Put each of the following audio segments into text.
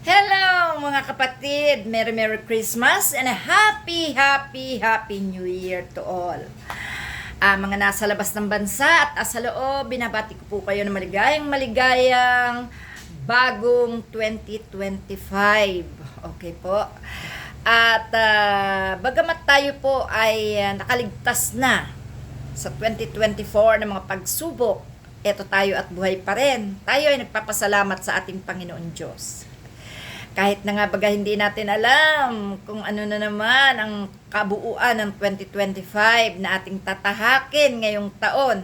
Hello mga kapatid! Merry Merry Christmas and a happy, happy, happy New Year to all. Ah, mga nasa labas ng bansa at sa loob, binabati ko po kayo ng maligayang maligayang bagong 2025. Okay po. At ah, bagamat tayo po ay ah, nakaligtas na sa 2024 ng mga pagsubok, eto tayo at buhay pa rin. Tayo ay nagpapasalamat sa ating Panginoon Diyos. Kahit na nga baga hindi natin alam kung ano na naman ang kabuuan ng 2025 na ating tatahakin ngayong taon.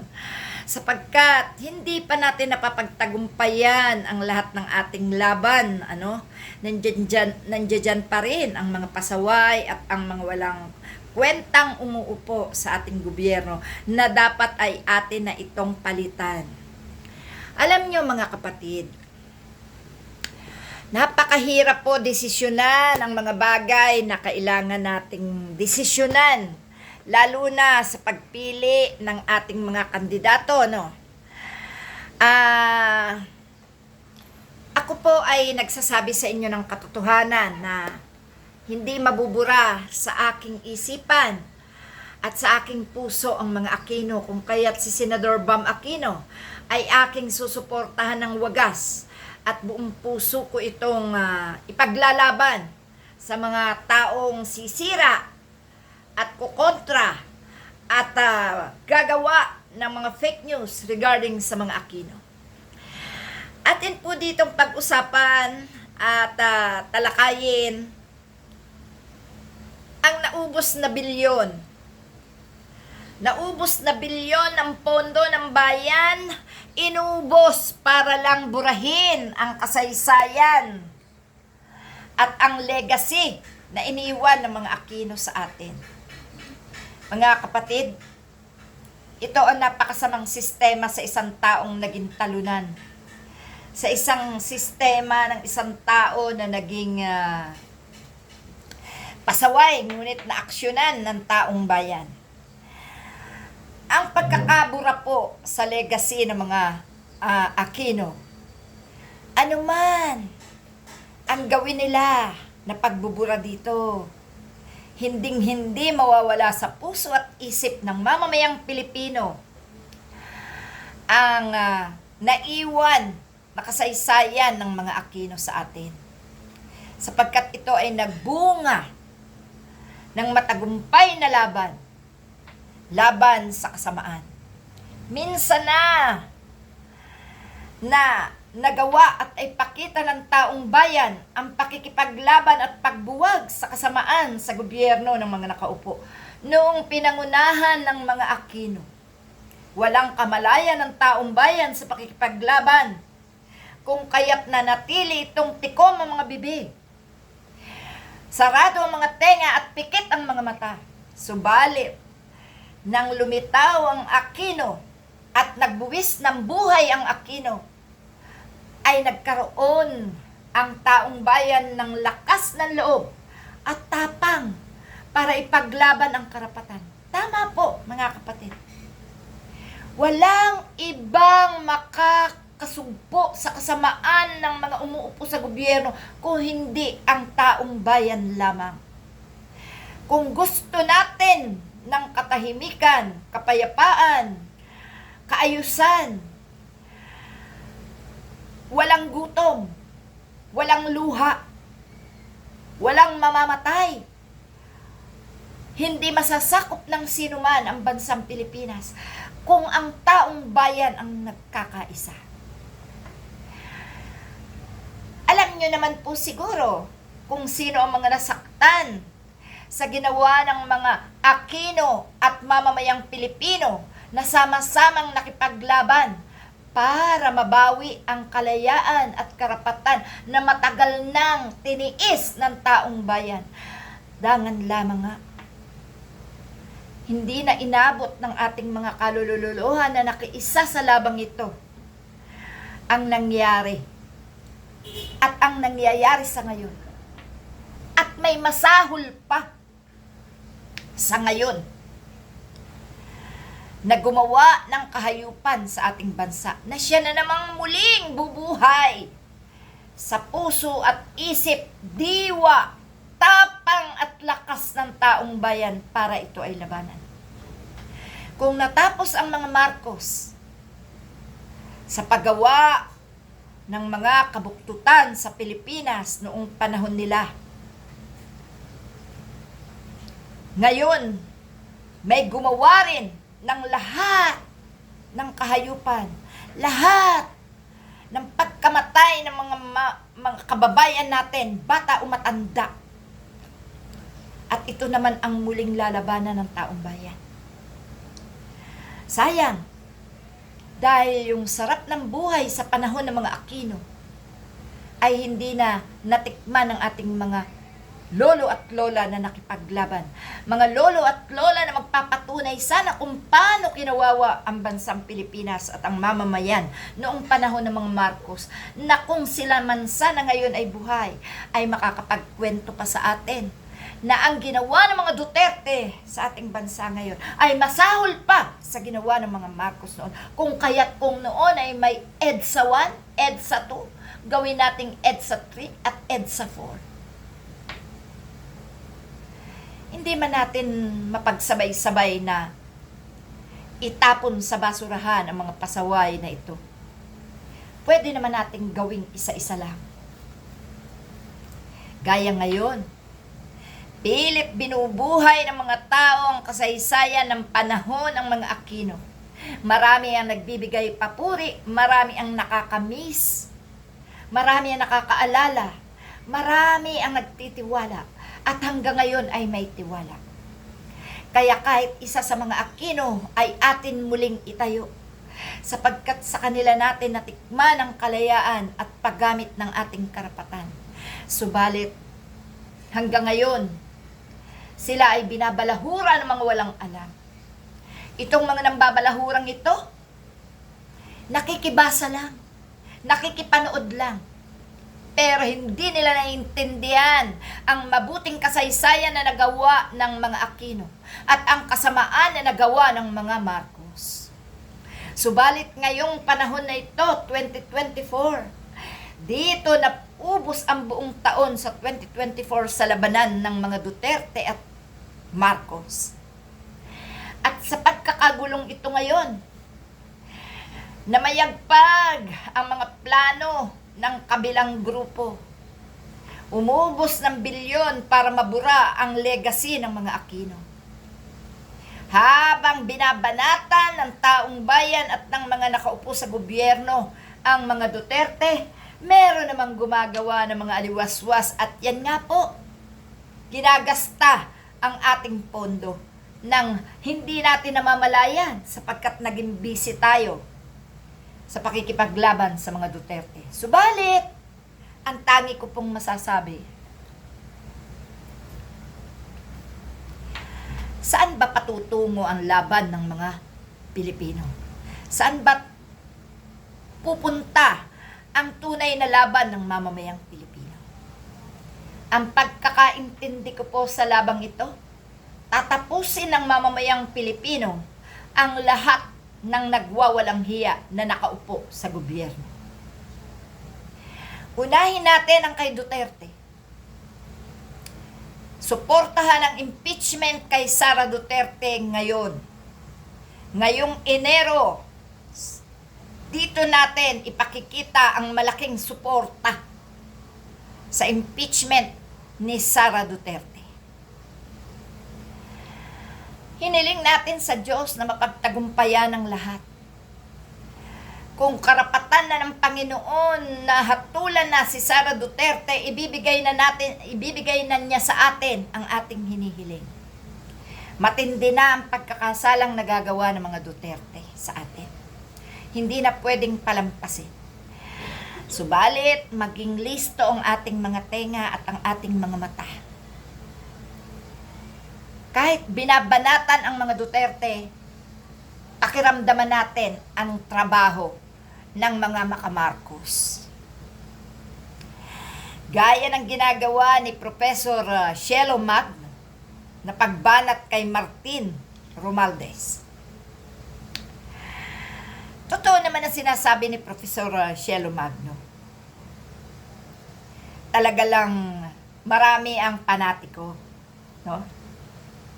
Sapagkat hindi pa natin napapagtagumpayan ang lahat ng ating laban, ano? Nandiyan dyan, nandiyan dyan pa rin ang mga pasaway at ang mga walang kwentang umuupo sa ating gobyerno na dapat ay atin na itong palitan. Alam nyo mga kapatid, Napakahirap po desisyonan ang mga bagay na kailangan nating desisyonan. Lalo na sa pagpili ng ating mga kandidato, no? Ah... ako po ay nagsasabi sa inyo ng katotohanan na hindi mabubura sa aking isipan at sa aking puso ang mga Aquino kung kaya't si Senador Bam Aquino ay aking susuportahan ng wagas at buong puso ko itong ah, ipaglalaban sa mga taong sisira at kukontra at ah, gagawa ng mga fake news regarding sa mga Aquino. Atin po ditong pag-usapan at ah, talakayin ang naubos na bilyon Naubos na bilyon ng pondo ng bayan, inubos para lang burahin ang kasaysayan at ang legacy na iniwan ng mga Aquino sa atin. Mga kapatid, ito ang napakasamang sistema sa isang taong naging talunan. Sa isang sistema ng isang tao na naging ah, pasaway, ngunit naaksyonan ng taong bayan ang pagkakabura po sa legacy ng mga ah, Aquino, ano man ang gawin nila na pagbubura dito, hinding-hindi mawawala sa puso at isip ng mamamayang Pilipino ang ah, naiwan na kasaysayan ng mga Aquino sa atin. Sapagkat ito ay nagbunga ng matagumpay na laban laban sa kasamaan. Minsan na na nagawa at ay pakita ng taong bayan ang pakikipaglaban at pagbuwag sa kasamaan sa gobyerno ng mga nakaupo noong pinangunahan ng mga Aquino. Walang kamalayan ng taong bayan sa pakikipaglaban kung kaya't nanatili itong tikom ang mga bibig. Sarado ang mga tenga at pikit ang mga mata. Subalit, nang lumitaw ang Aquino at nagbuwis ng buhay ang Aquino, ay nagkaroon ang taong bayan ng lakas ng loob at tapang para ipaglaban ang karapatan. Tama po, mga kapatid. Walang ibang makakasugpo sa kasamaan ng mga umuupo sa gobyerno kung hindi ang taong bayan lamang. Kung gusto natin ng katahimikan, kapayapaan, kaayusan. Walang gutom, walang luha, walang mamamatay. Hindi masasakop ng sinuman ang bansang Pilipinas kung ang taong bayan ang nagkakaisa. Alam nyo naman po siguro kung sino ang mga nasaktan sa ginawa ng mga Aquino at mamamayang Pilipino na sama-samang nakipaglaban para mabawi ang kalayaan at karapatan na matagal nang tiniis ng taong bayan. Dangan lamang nga. Hindi na inabot ng ating mga kalululuhan na nakiisa sa labang ito ang nangyari at ang nangyayari sa ngayon. At may masahol pa sa ngayon na gumawa ng kahayupan sa ating bansa na siya na namang muling bubuhay sa puso at isip, diwa, tapang at lakas ng taong bayan para ito ay labanan. Kung natapos ang mga Marcos sa paggawa ng mga kabuktutan sa Pilipinas noong panahon nila, ngayon, may gumawa rin ng lahat ng kahayupan, lahat ng pagkamatay ng mga ma- mga kababayan natin, bata o matanda. At ito naman ang muling lalabanan ng taong bayan. Sayang, dahil yung sarap ng buhay sa panahon ng mga Aquino ay hindi na natikman ng ating mga lolo at lola na nakipaglaban. Mga lolo at lola na magpapatunay sana kung paano kinawawa ang bansang Pilipinas at ang mamamayan noong panahon ng mga Marcos na kung sila man sana ngayon ay buhay ay makakapagkwento pa sa atin na ang ginawa ng mga Duterte sa ating bansa ngayon ay masahol pa sa ginawa ng mga Marcos noon. Kung kaya't kung noon ay may EDSA 1, EDSA 2, gawin nating EDSA 3 at EDSA 4 hindi man natin mapagsabay-sabay na itapon sa basurahan ang mga pasaway na ito. Pwede naman nating gawing isa-isa lang. Gaya ngayon, pilit binubuhay ng mga tao ang kasaysayan ng panahon ng mga Aquino. Marami ang nagbibigay papuri, marami ang nakakamiss, marami ang nakakaalala, marami ang nagtitiwala at hanggang ngayon ay may tiwala. Kaya kahit isa sa mga Aquino ay atin muling itayo sapagkat sa kanila natin natikman ang kalayaan at paggamit ng ating karapatan. Subalit, hanggang ngayon, sila ay binabalahura ng mga walang alam. Itong mga nambabalahurang ito, nakikibasa lang, nakikipanood lang, pero hindi nila naiintindihan ang mabuting kasaysayan na nagawa ng mga Aquino at ang kasamaan na nagawa ng mga Marcos. Subalit ngayong panahon na ito, 2024, dito na ubos ang buong taon sa 2024 sa labanan ng mga Duterte at Marcos. At sa pagkakagulong ito ngayon, namayagpag ang mga plano kabilang grupo. Umubos ng bilyon para mabura ang legacy ng mga Aquino. Habang binabanatan ng taong bayan at ng mga nakaupo sa gobyerno ang mga Duterte, meron namang gumagawa ng mga aliwaswas at yan nga po, ginagasta ang ating pondo nang hindi natin namamalayan sapagkat naging busy tayo sa pakikipaglaban sa mga Duterte. Subalit, ang tangi ko pong masasabi, saan ba patutungo ang laban ng mga Pilipino? Saan ba pupunta ang tunay na laban ng mamamayang Pilipino? Ang pagkakaintindi ko po sa labang ito, tatapusin ng mamamayang Pilipino ang lahat ng nagwawalang hiya na nakaupo sa gobyerno. Unahin natin ang kay Duterte. Suportahan ang impeachment kay Sara Duterte ngayon. Ngayong Enero, dito natin ipakikita ang malaking suporta sa impeachment ni Sara Duterte. Hiniling natin sa Diyos na mapagtagumpayan ang lahat. Kung karapatan na ng Panginoon na hatulan na si Sara Duterte, ibibigay na natin, ibibigay na niya sa atin ang ating hinihiling. Matindi na ang pagkakasalang nagagawa ng mga Duterte sa atin. Hindi na pwedeng palampasin. Subalit, maging listo ang ating mga tenga at ang ating mga mata kahit binabanatan ang mga Duterte, pakiramdaman natin ang trabaho ng mga makamarcos. Gaya ng ginagawa ni Professor uh, Shelo Magno na pagbanat kay Martin Romaldes. Totoo naman ang sinasabi ni Professor uh, Shelo Magno. talaga lang marami ang panatiko, no?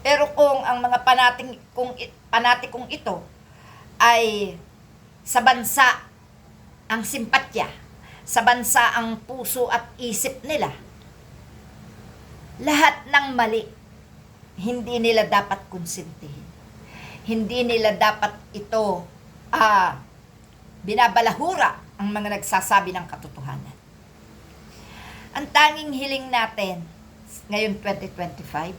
Pero kung ang mga panating kung panatikong ito ay sa bansa ang simpatya, sa bansa ang puso at isip nila, lahat ng mali, hindi nila dapat konsintihin. Hindi nila dapat ito ah, binabalahura ang mga nagsasabi ng katotohanan. Ang tanging hiling natin ngayon 2025,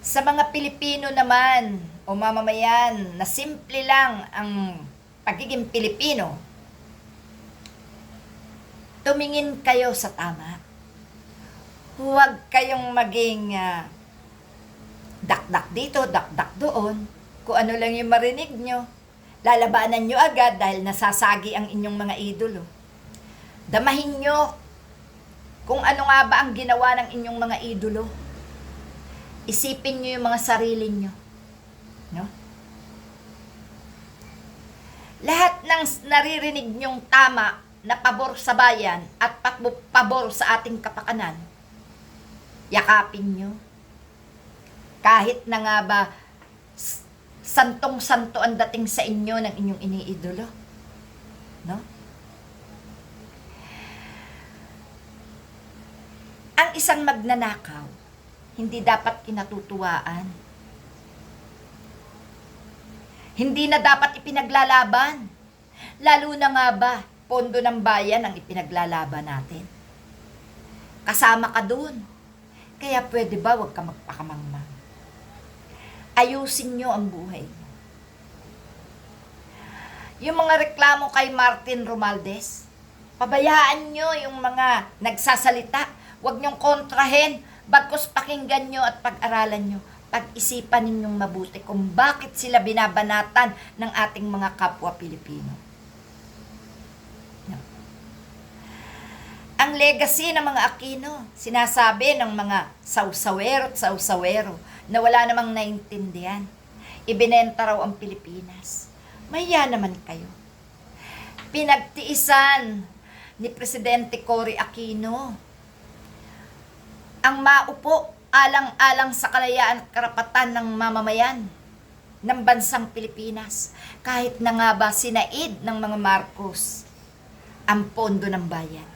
sa mga Pilipino naman o mamamayan na simple lang ang pagiging Pilipino, tumingin kayo sa tama. Huwag kayong maging ah, dakdak dito, dakdak doon. Kung ano lang yung marinig nyo, lalabanan nyo agad dahil nasasagi ang inyong mga idolo. Damahin nyo kung ano nga ba ang ginawa ng inyong mga idolo. Isipin nyo yung mga sarili nyo. No? Lahat ng naririnig nyong tama na pabor sa bayan at pabo- pabor sa ating kapakanan, yakapin nyo. Kahit na nga ba santong-santo ang dating sa inyo ng inyong iniidolo. No? Ang isang magnanakaw, hindi dapat kinatutuwaan. Hindi na dapat ipinaglalaban. Lalo na nga ba, pondo ng bayan ang ipinaglalaban natin. Kasama ka dun. Kaya pwede ba wag ka magpakamangmang? Ayusin nyo ang buhay mo. Yung mga reklamo kay Martin Romaldes, pabayaan nyo yung mga nagsasalita. Huwag nyong kontrahen, bagkos pakinggan nyo at pag-aralan nyo. Pag-isipan ninyong mabuti kung bakit sila binabanatan ng ating mga kapwa Pilipino. No. Ang legacy ng mga Aquino, sinasabi ng mga sausawero at sausawero na wala namang naintindihan. Ibinenta raw ang Pilipinas. Maya naman kayo. Pinagtiisan ni Presidente Cory Aquino ang maupo alang-alang sa kalayaan at karapatan ng mamamayan ng bansang Pilipinas. Kahit na nga ba sinaid ng mga Marcos ang pondo ng bayan.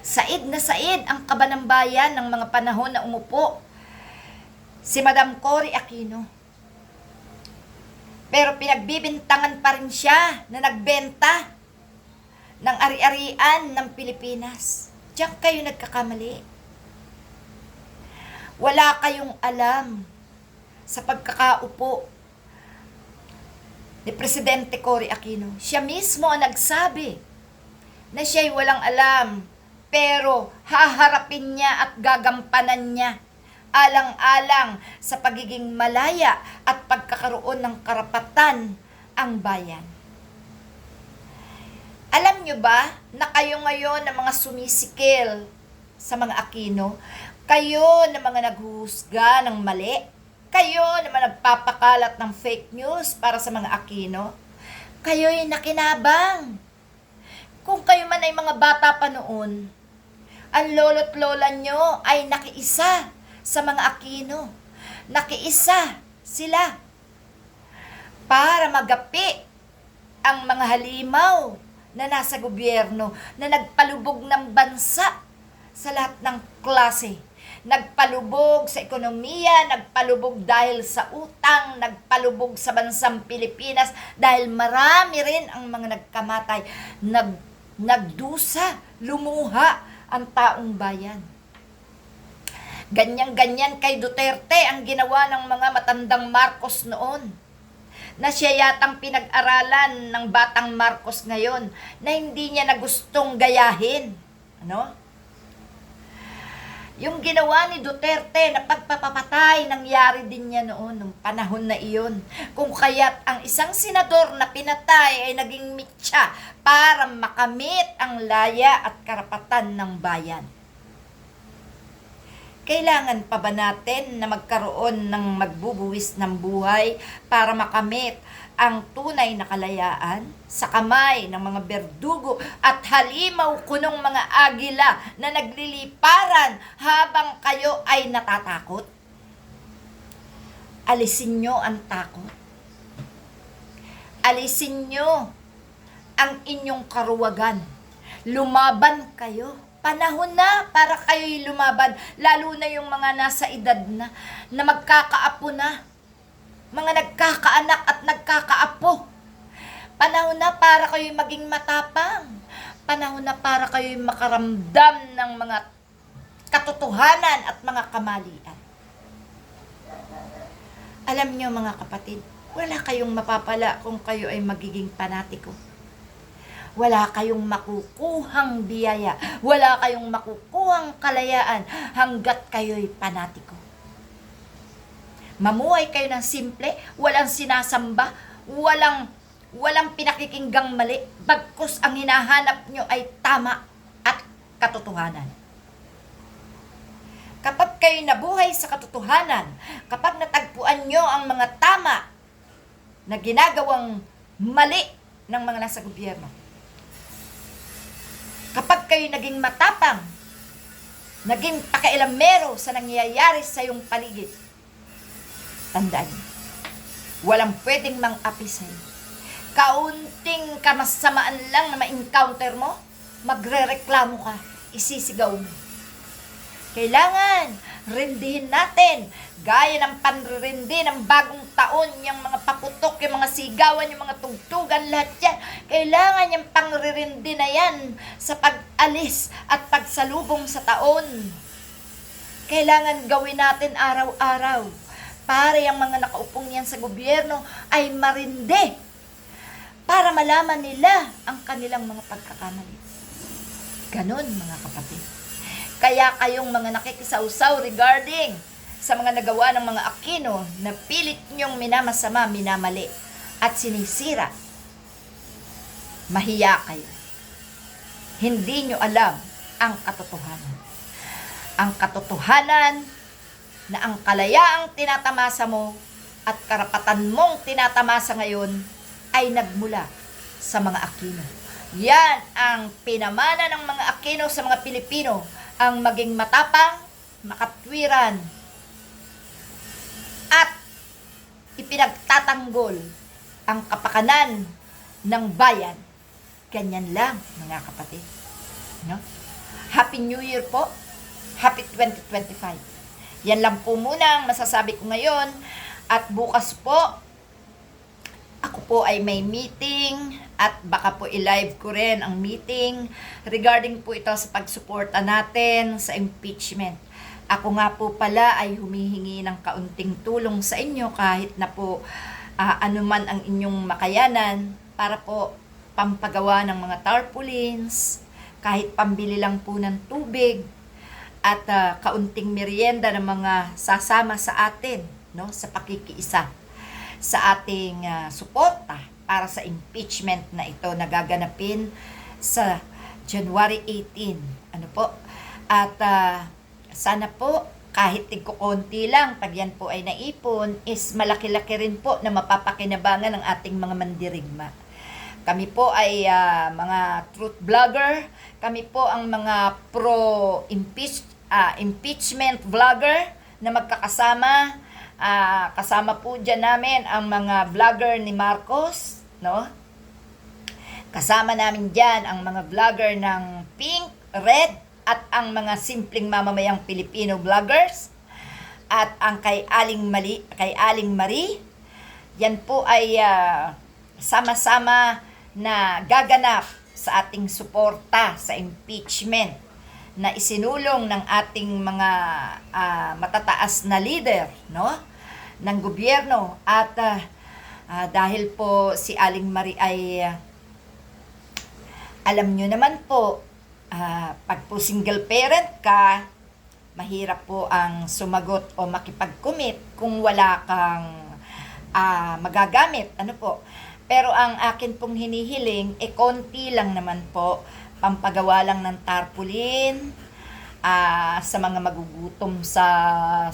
Said na said ang kaba ng bayan ng mga panahon na umupo si Madam Cory Aquino. Pero pinagbibintangan pa rin siya na nagbenta ng ari-arian ng Pilipinas. Diyan kayo nagkakamali. Wala kayong alam sa pagkakaupo ni Presidente Cory Aquino. Siya mismo ang nagsabi na siya'y walang alam, pero haharapin niya at gagampanan niya alang-alang sa pagiging malaya at pagkakaroon ng karapatan ang bayan. Alam nyo ba na kayo ngayon na mga sumisikil sa mga Aquino, kayo na mga naghuhusga ng mali, kayo na mga nagpapakalat ng fake news para sa mga Aquino, kayo'y nakinabang. Kung kayo man ay mga bata pa noon, ang lolo't lola nyo ay nakiisa sa mga Aquino. Nakiisa sila para magapi ang mga halimaw na nasa gobyerno na nagpalubog ng bansa sa lahat ng klase. Nagpalubog sa ekonomiya, nagpalubog dahil sa utang, nagpalubog sa bansang Pilipinas dahil marami rin ang mga nagkamatay. Nag, nagdusa, lumuha ang taong bayan. Ganyan-ganyan kay Duterte ang ginawa ng mga matandang Marcos noon na siya yatang pinag-aralan ng batang Marcos ngayon na hindi niya na gustong gayahin. Ano? Yung ginawa ni Duterte na pagpapapatay, nangyari din niya noon, nung panahon na iyon. Kung kaya't ang isang senador na pinatay ay naging mitya para makamit ang laya at karapatan ng bayan. Kailangan pa ba natin na magkaroon ng magbubuwis ng buhay para makamit ang tunay na kalayaan sa kamay ng mga berdugo at halimaw kunong mga agila na nagliliparan habang kayo ay natatakot? Alisin nyo ang takot. Alisin nyo ang inyong karuwagan. Lumaban kayo. Panahon na para kayo'y lumaban. Lalo na yung mga nasa edad na, na magkakaapo na. Mga nagkakaanak at nagkakaapo. Panahon na para kayo'y maging matapang. Panahon na para kayo'y makaramdam ng mga katotohanan at mga kamalian. Alam niyo mga kapatid, wala kayong mapapala kung kayo ay magiging panatiko. Wala kayong makukuhang biyaya. Wala kayong makukuhang kalayaan hanggat kayo'y panatiko. Mamuhay kayo ng simple, walang sinasamba, walang walang pinakikinggang mali, bagkus ang hinahanap nyo ay tama at katotohanan. Kapag kayo nabuhay sa katotohanan, kapag natagpuan nyo ang mga tama na ginagawang mali ng mga nasa gobyerno, kapag kayo naging matapang, naging pakailamero sa nangyayari sa iyong paligid, tandaan walang pwedeng mang-api sa'yo. Kaunting kamasamaan lang na ma-encounter mo, magre-reklamo ka, isisigaw mo. Kailangan, rindihin natin, gaya ng panririndi ng bagong taon, yung mga paputok, yung mga sigawan, yung mga tugtugan, lahat yan. Kailangan yung pangririndi na yan sa pag-alis at pagsalubong sa taon. Kailangan gawin natin araw-araw para yung mga nakaupong yan sa gobyerno ay marindi para malaman nila ang kanilang mga pagkakamali. Ganon mga kapatid. Kaya kayong mga nakikisausaw regarding sa mga nagawa ng mga Aquino na pilit niyong minamasama, minamali at sinisira, mahiya kayo. Hindi nyo alam ang katotohanan. Ang katotohanan na ang kalayaang tinatamasa mo at karapatan mong tinatamasa ngayon ay nagmula sa mga Aquino. Yan ang pinamana ng mga Aquino sa mga Pilipino, ang maging matapang, makatwiran, at ipinagtatanggol ang kapakanan ng bayan. Ganyan lang, mga kapatid. No? Happy New Year po. Happy 2025. Yan lang po muna ang masasabi ko ngayon. At bukas po, ako po ay may meeting at baka po i-live ko rin ang meeting regarding po ito sa pagsuporta natin sa impeachment. Ako nga po pala ay humihingi ng kaunting tulong sa inyo kahit na po ah, anuman ang inyong makayanan para po pampagawa ng mga tarpaulins, kahit pambili lang po ng tubig, at ah, kaunting merienda ng mga sasama sa atin no sa pakikiisa sa ating ah, suporta para sa impeachment na ito na gaganapin sa January 18. Ano po? At ah, sana po kahit tigkukonti lang pag yan po ay naipon is malaki-laki rin po na mapapakinabangan ng ating mga mandirigma. Kami po ay ah, mga truth vlogger. Kami po ang mga pro impeach ah, impeachment vlogger na magkakasama. Ah, kasama po dyan namin ang mga vlogger ni Marcos, no? Kasama namin dyan ang mga vlogger ng Pink, Red, at ang mga simpleng mamamayang Pilipino vloggers. At ang kay Aling, Mali, kay Aling Marie. Yan po ay ah, sama-sama na gaganap sa ating suporta sa impeachment na isinulong ng ating mga ah, matataas na leader no ng gobyerno at ah, ah, dahil po si Aling Marie ay ah, alam nyo naman po ah, pag po single parent ka mahirap po ang sumagot o makipag-commit kung wala kang ah, magagamit. Ano po? Pero ang akin pong hinihiling, e konti lang naman po, pampagawa lang ng tarpaulin, ah, sa mga magugutom sa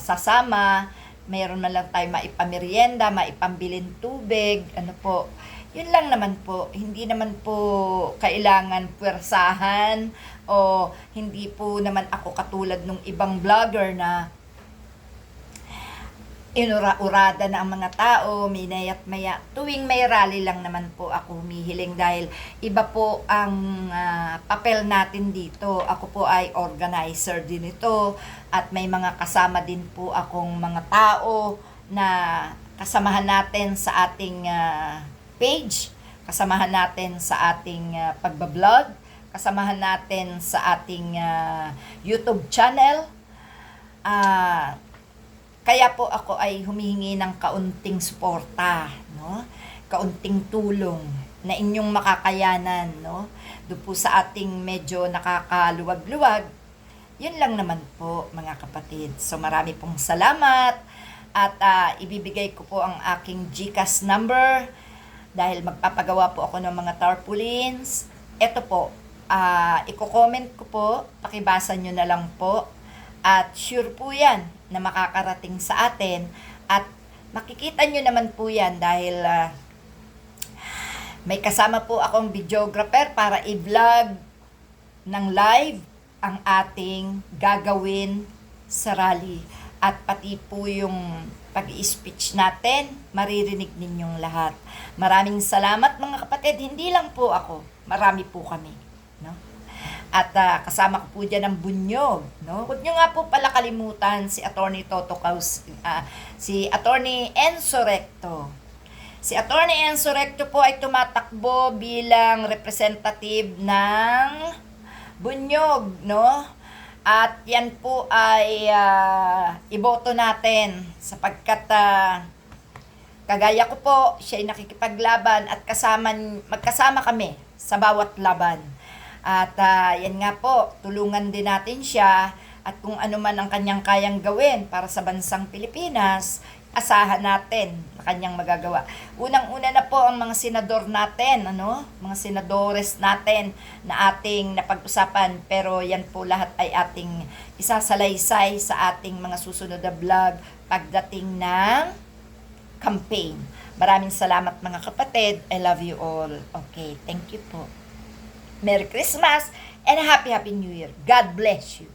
sasama, mayroon man lang tayo maipamerienda, maipambilin tubig, ano po. Yun lang naman po, hindi naman po kailangan puwersahan o hindi po naman ako katulad nung ibang vlogger na inura-urada na ang mga tao, minayat maya. Tuwing may rally lang naman po ako humihiling dahil iba po ang ah, papel natin dito. Ako po ay organizer din ito at may mga kasama din po akong mga tao na kasamahan natin sa ating ah, page, kasamahan natin sa ating uh, pagbablog, kasamahan natin sa ating ah, YouTube channel. Ah, kaya po ako ay humihingi ng kaunting suporta, no? Kaunting tulong na inyong makakayanan, no? Doon po sa ating medyo nakakaluwag-luwag. Yun lang naman po, mga kapatid. So marami pong salamat at ah, ibibigay ko po ang aking GCash number dahil magpapagawa po ako ng mga tarpaulins. Ito po, ah i-comment ko po, pakibasa nyo na lang po. At sure po yan na makakarating sa atin. At makikita nyo naman po yan dahil ah, may kasama po akong videographer para i-vlog ng live ang ating gagawin sa rally. At pati po yung pag-i-speech natin, maririnig ninyong lahat. Maraming salamat mga kapatid. Hindi lang po ako, marami po kami. At ah, kasama ko po dyan ang bunyog. No? Huwag nyo nga po pala kalimutan si Attorney Toto Caus, ah, si Attorney Enzo Recto. Si Attorney Enzo Recto po ay tumatakbo bilang representative ng bunyog, no? At yan po ay ah, iboto natin sapagkat ah, kagaya ko po, siya ay nakikipaglaban at kasama, magkasama kami sa bawat laban. At ah, yan nga po, tulungan din natin siya at kung ano man ang kanyang kayang gawin para sa bansang Pilipinas, asahan natin na kanyang magagawa. Unang-una na po ang mga senador natin, ano? Mga senadores natin na ating napag-usapan pero yan po lahat ay ating isasalaysay sa ating mga susunod na vlog pagdating ng campaign. Maraming salamat mga kapatid. I love you all. Okay, thank you po. Merry Christmas and Happy Happy New Year. God bless you.